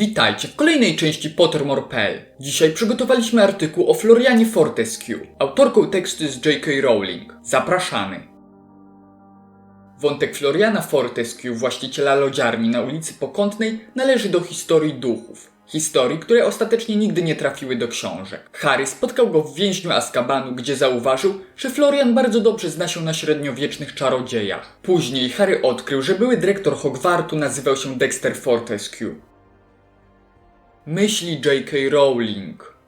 Witajcie w kolejnej części Pottermore.pl. Dzisiaj przygotowaliśmy artykuł o Florianie Fortescue. Autorką tekstu jest J.K. Rowling. Zapraszamy. Wątek Floriana Fortescue, właściciela lodziarni na ulicy Pokątnej, należy do historii duchów. Historii, które ostatecznie nigdy nie trafiły do książek. Harry spotkał go w więźniu Azkabanu, gdzie zauważył, że Florian bardzo dobrze zna się na średniowiecznych czarodziejach. Później Harry odkrył, że były dyrektor Hogwartu nazywał się Dexter Fortescue. Myśli J.K. Rowling.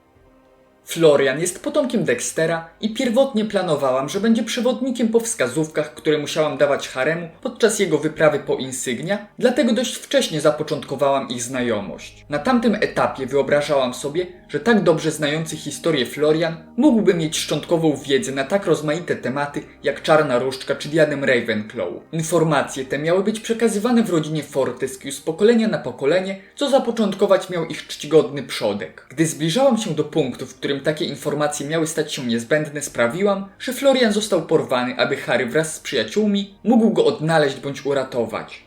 Florian jest potomkiem Dextera i pierwotnie planowałam, że będzie przewodnikiem po wskazówkach, które musiałam dawać Haremu podczas jego wyprawy po insygnia, dlatego dość wcześnie zapoczątkowałam ich znajomość. Na tamtym etapie wyobrażałam sobie, że tak dobrze znający historię Florian mógłby mieć szczątkową wiedzę na tak rozmaite tematy jak Czarna Różdżka czy Diadem Ravenclaw. Informacje te miały być przekazywane w rodzinie Fortescue z pokolenia na pokolenie, co zapoczątkować miał ich czcigodny przodek. Gdy zbliżałam się do punktu, w którym takie informacje miały stać się niezbędne, sprawiłam, że Florian został porwany, aby Harry wraz z przyjaciółmi mógł go odnaleźć bądź uratować.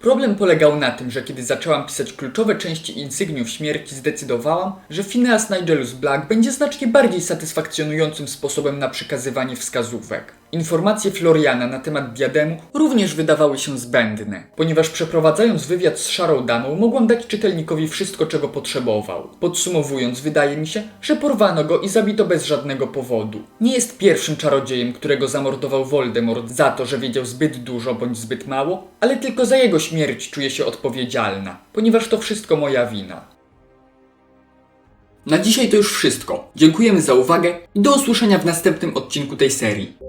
Problem polegał na tym, że kiedy zaczęłam pisać kluczowe części insygniów śmierci, zdecydowałam, że Phineas Nigelus Black będzie znacznie bardziej satysfakcjonującym sposobem na przekazywanie wskazówek. Informacje Floriana na temat diademu również wydawały się zbędne, ponieważ przeprowadzając wywiad z Szarą Damą mogłam dać czytelnikowi wszystko, czego potrzebował. Podsumowując, wydaje mi się, że porwano go i zabito bez żadnego powodu. Nie jest pierwszym czarodziejem, którego zamordował Voldemort za to, że wiedział zbyt dużo bądź zbyt mało, ale tylko za jego śmierć czuje się odpowiedzialna, ponieważ to wszystko moja wina. Na dzisiaj to już wszystko. Dziękujemy za uwagę i do usłyszenia w następnym odcinku tej serii.